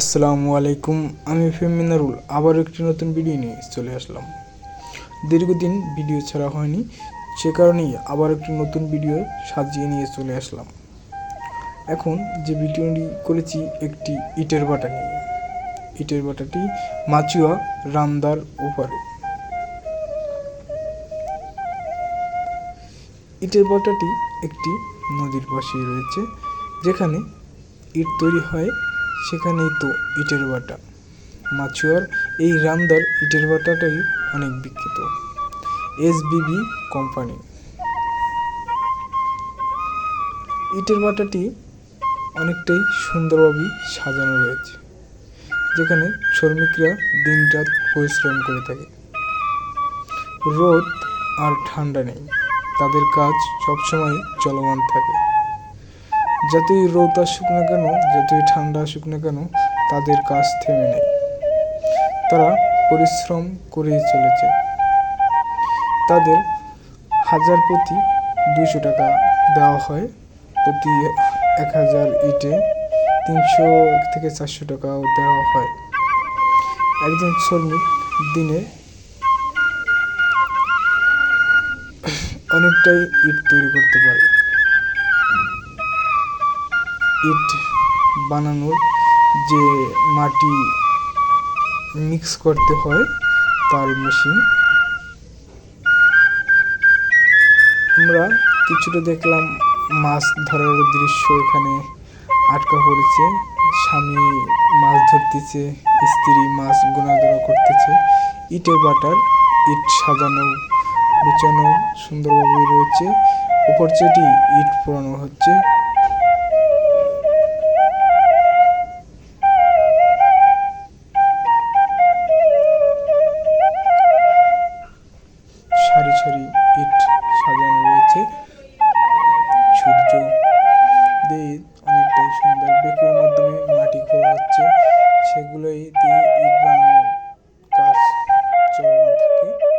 আসসালামু আলাইকুম, আমি ফেমিনারুল আবার একটি নতুন ভিডিও নিয়ে চলে আসলাম। দীর্ঘদিন ভিডিও ছাড়া হয়নি, সে কারণেই আবার একটি নতুন ভিডিও সাজিয়ে নিয়ে চলে আসলাম। এখন যে ভিডিওটি করেছি, একটি ইটের বাটা নিয়ে। ইটের বাটাটি মাচুয়া রামদার ওপারে ইটের বাটাটি একটি নদীর পাশেই রয়েছে, যেখানে ইট তৈরি হয় সেখানেই তো ইটের বাটা মাছুয়ার এই রামদার ইটের বাটাটাই অনেক বিখ্যাত। এস বিবি কোম্পানি। ইটের বাটাটি অনেকটাই সুন্দরভাবে সাজানো রয়েছে, যেখানে শ্রমিকরা দিনরাত পরিশ্রম করে থাকে। রোদ আর ঠান্ডা নেই, তাদের কাজ সবসময় চলমান থাকে। যতই রোদ আসুক না কেন, যতই ঠান্ডা আসুক না কেন, তাদের কাজ থেমে নেই। তারা পরিশ্রম করেই চলেছে। তাদের হাজার প্রতি দুশো টাকা দেওয়া হয়, প্রতি এক হাজার ইটে তিনশো থেকে চারশো টাকাও দেওয়া হয়। একজন শ্রমিক দিনে অনেকটাই ইট তৈরি করতে পারে। ইট বানানোর যে মাটি মিক্স করতে হয় তার মেশিন আমরা কিছুটা দেখলাম মাছ ধরার দৃশ্য এখানে আটকা পড়েছে। স্বামী মাছ ধরতেছে, স্ত্রী মাছ গোনাদোনা করতেছে। ইটের বাটার, ইট সাজানো, গুছানো সুন্দরভাবে রয়েছে। উপর চেটি ইট পোড়ানো হচ্ছে। ইট সাজানো রয়েছে। সূর্য দিয়ে অনেকটাই সুন্দর বেকের মাধ্যমে মাটি খোঁড়া হচ্ছে। সেগুলোই দিয়ে ইট বানানোর কাজ চলমান থাকে।